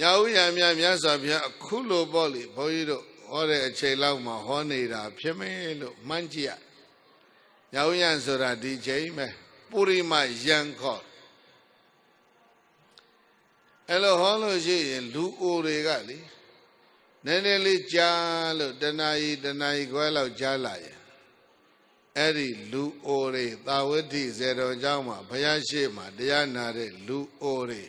ညာဥ်ရမြတ်မြတ်စွာဘုရားအခုလိုပေါ့လေဘုန်းကြီးတို့ဟောတဲ့အချိန်လောက်မှာဟောနေတာဖြစ်မယ်လို့မှန်းကြည့်ရညာဥ်ရဆိုတာဒီချိန်ပဲပုရိမယံခောအဲ့လိုဟောလို့ရှိရင်လူအိုတွေကလေနည်းနည်းလေးကြားလို့တဏှာကြီးတဏှာကြီးခွဲလောက်ကြားလာရင်အဲ့ဒီလူအိုတွေသာဝတိဇေတော်เจ้าမှာဘုရားရှိခိုးတရားနာတဲ့လူအိုတွေ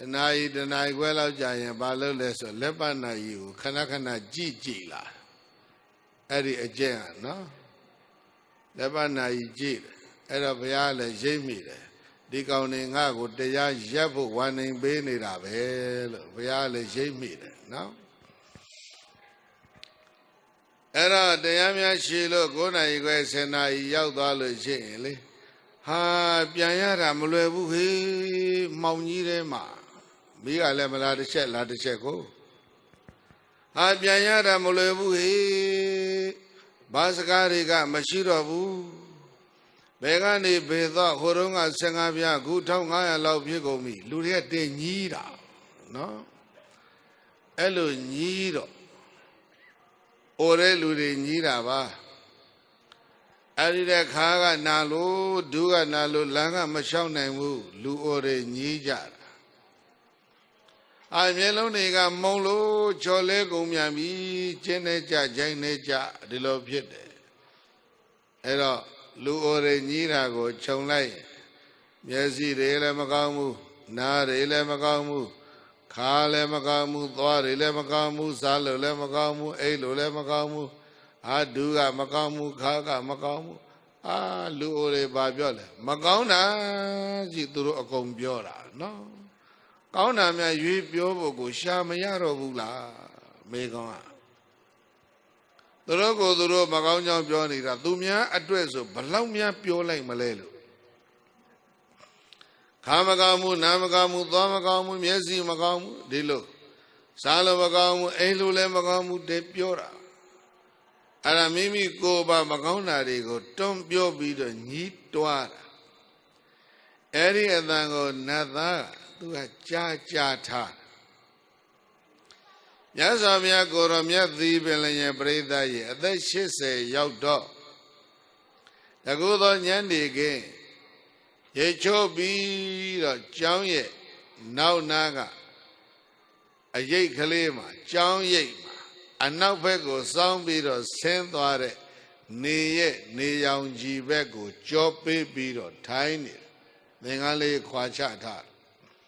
တဏှာကြီးတဏှာကြီးခွဲလောက်ကြာရင်ဘာလုပ်လဲဆိုလက်ပနာကြီးကိုခဏခဏကြည့်ကြည့်လာအဲ့ဒီအကျင့်ကနော်လက်ပနာကြီးကြည့်တယ်အဲ့တော့ဘုရားလည်းရိပ်မိတယ်ဒီကောင်နေငါ့ကိုတရားရက်ဖို့ဝါနေပေးနေတာပဲလို့ဘုရားလည်းရိပ်မိတယ်နော်အဲ့တော့တရားများရှိလို့9နာရီခွဲ10နာရီရောက်သွားလို့ရှိရင်လေဟာပြန်ရတာမလွယ်ဘူးဟေးမှောင်ကြီးထဲမှာ မိကလည်းမလားတစ်ချက်လားတစ်ချက်ကိုဟာပြန်ရတာမလွယ်ဘူးဟေးဘာစကားတွေကမရှိတော့ဘူးဘယ်ကနေဘေသောဟိုတုန်းက15ပြားအခု1500လောက်ဖြစ်ကုန်ပြီလူတွေကတင်ကြီးတာနော်အဲ့လိုကြီးတော့အိုတဲ့လူတွေညီးတာပါအဲ့ဒီတဲ့ခါကနာလို့ဒူးကနာလို့လမ်းကမလျှောက်နိုင်ဘူးလူအိုတွေညီးကြတာ အာမျက်လုံးတွေကမုံလို့ချော်လဲကုန်မြန်ပြီကျင်းနေကြဂျိုင်းနေကြဒီလိုဖြစ်တယ်အဲ့တော့လူအိုတွေညီးတာကိုခြုံလိုက်မျက်စိတွေလည်းမကောင်းဘူးနားတွေလည်းမကောင်းဘူးခါလည်းမကောင်းဘူးသွားတွေလည်းမကောင်းဘူးစားလို့လည်းမကောင်းဘူးအိတ်လို့လည်းမကောင်းဘူးအာဒူးကမကောင်းဘူးခါကမကောင်းဘူးအာလူအိုတွေဘာပြောလဲမကောင်းတာကြီးသူတို့အကုန်ပြောတာနော် ကောင်းတာများရွေးပြောဖို့ကို ရှာမရတော့ဘူးလားမေကောင်ကသူတို့ကိုသူတို့မကောင်းကြောင်ပြောနေတာသူများအတွက်ဆိုဘလောက်များပြောလိုက်မလဲလို့ခါမကောင်းဘူးနားမကောင်းဘူးသွားမကောင်းဘူးမျက်စိမကောင်းဘူးဒီလိုစားလို့မကောင်းဘူးအိမ်လို့လည်းမကောင်းဘူးတဲ့ပြောတာအဲ့ဒါမိမိကိုယ်ပါမကောင်းတာတွေကိုတွန်းပြောပြီးတော့ညီးတွားတာအဲ့ဒီအတန်ကိုနတ်သားက သူကကြားကြားထားမြတ်စွာဘုရားကိုရောမြတ်သီးပင်လည်းရဲ့ပြိဿရဲ့အသက်80ရောက်တော့တကူသောညံနေကင်းရေချိုးပြီးတော့ကျောင်းရဲ့နောက်နားကအရိတ်ကလေးမှာကျောင်းရိတ်မှာအနောက်ဘက်ကိုစောင်းပြီးတော့ဆင်းသွားတဲ့နေရဲ့နေရောင်ကြီးဘက်ကိုကြောပေးပြီးတော့ထိုင်းနေတယ်သင်္ကန်းလေးခွာချထား